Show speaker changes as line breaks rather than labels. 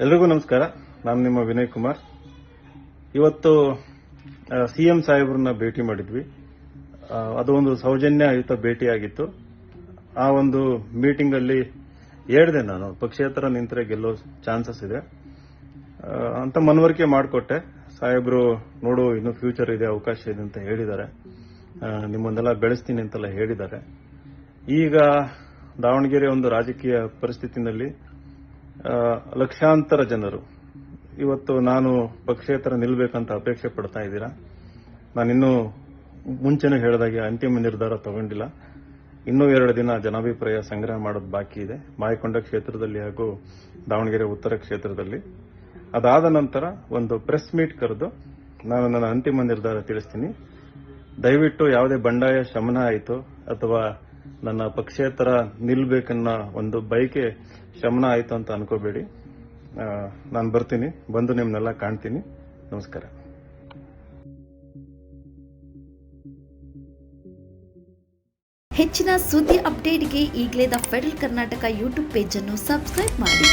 ಎಲ್ರಿಗೂ ನಮಸ್ಕಾರ. ನಾನು ನಿಮ್ಮ ವಿನಯ್ ಕುಮಾರ್. ಇವತ್ತು ಸಿಎಂ ಸಾಹೇಬ್ರನ್ನ ಭೇಟಿ ಮಾಡಿದ್ವಿ. ಅದು ಒಂದು ಸೌಜನ್ಯಯುತ ಭೇಟಿಯಾಗಿತ್ತು. ಆ ಒಂದು ಮೀಟಿಂಗ್ ಅಲ್ಲಿ ಹೇಳಿದೆ ನಾನು, ಪಕ್ಷೇತರ ನಿಂತರೆ ಗೆಲ್ಲೋ ಚಾನ್ಸಸ್ ಇದೆ. ಅಂತ ಮನವರಿಕೆ ಮಾಡಿಕೊಟ್ಟೆ. ಸಾಹೇಬ್ರು ನೋಡು, ಇನ್ನು ಫ್ಯೂಚರ್ ಇದೆ, ಅವಕಾಶ ಇದೆ ಅಂತ ಹೇಳಿದ್ದಾರೆ. ನಿಮ್ಮನ್ನೆಲ್ಲ ಬೆಳೆಸ್ತೀನಿ ಅಂತೆಲ್ಲ ಹೇಳಿದ್ದಾರೆ. ಈಗ ದಾವಣಗೆರೆ ಒಂದು ರಾಜಕೀಯ ಪರಿಸ್ಥಿತಿನಲ್ಲಿ ಲಕ್ಷಾಂತರ ಜನರು. ಇವತ್ತು ನಾನು ಪಕ್ಷೇತರ ನಿಲ್ಲಬೇಕಂತ ಅಪೇಕ್ಷೆ ಪಡ್ತಾ ಇದ್ದೀರಾ? ನಾನಿನ್ನೂ ಮುಂಚೆನೂ ಹೇಳಿದಾಗೆ ಅಂತಿಮ ನಿರ್ಧಾರ ತಗೊಂಡಿಲ್ಲ. ಇನ್ನೂ ಎರಡು ದಿನ ಜನಾಭಿಪ್ರಾಯ ಸಂಗ್ರಹ ಮಾಡೋದು ಬಾಕಿ ಇದೆ. ಮಾಯಕೊಂಡ ಕ್ಷೇತ್ರದಲ್ಲಿ ಹಾಗೂ ದಾವಣಗೆರೆ ಉತ್ತರ ಕ್ಷೇತ್ರದಲ್ಲಿ. ಅದಾದ ನಂತರ ಒಂದು ಪ್ರೆಸ್ ಮೀಟ್ ಕರೆದು ನಾನು ನನ್ನ ಅಂತಿಮ ನಿರ್ಧಾರ ತಿಳಿಸ್ತೀನಿ. ದಯವಿಟ್ಟು ಯಾವುದೇ ಬಂಡಾಯ ಶಮನ ಆಯಿತು ಅಥವಾ ನನ್ನ ಪಕ್ಷೇತರ ನಿಲ್ಬೇಕನ್ನ ಒಂದು ಬಯಕೆ ಶಮನ ಆಯಿತು ಅಂತ ಅನ್ಕೋಬೇಡಿ. ನಾನು ಬರ್ತೀನಿ. ಬಂದು ನಿಮ್ಮನ್ನೆಲ್ಲ ಕಾಣ್ತೀನಿ. ನಮಸ್ಕಾರ.
ಹೆಚ್ಚಿನ ಸುದ್ದಿ ಅಪ್ಡೇಟ್ಗೆ ಈಗಲೇ ದ ಫೆಡರಲ್ ಕರ್ನಾಟಕ ಯೂಟ್ಯೂಬ್ ಪೇಜನ್ನು ಸಬ್ಸ್ಕ್ರೈಬ್ ಮಾಡಿ.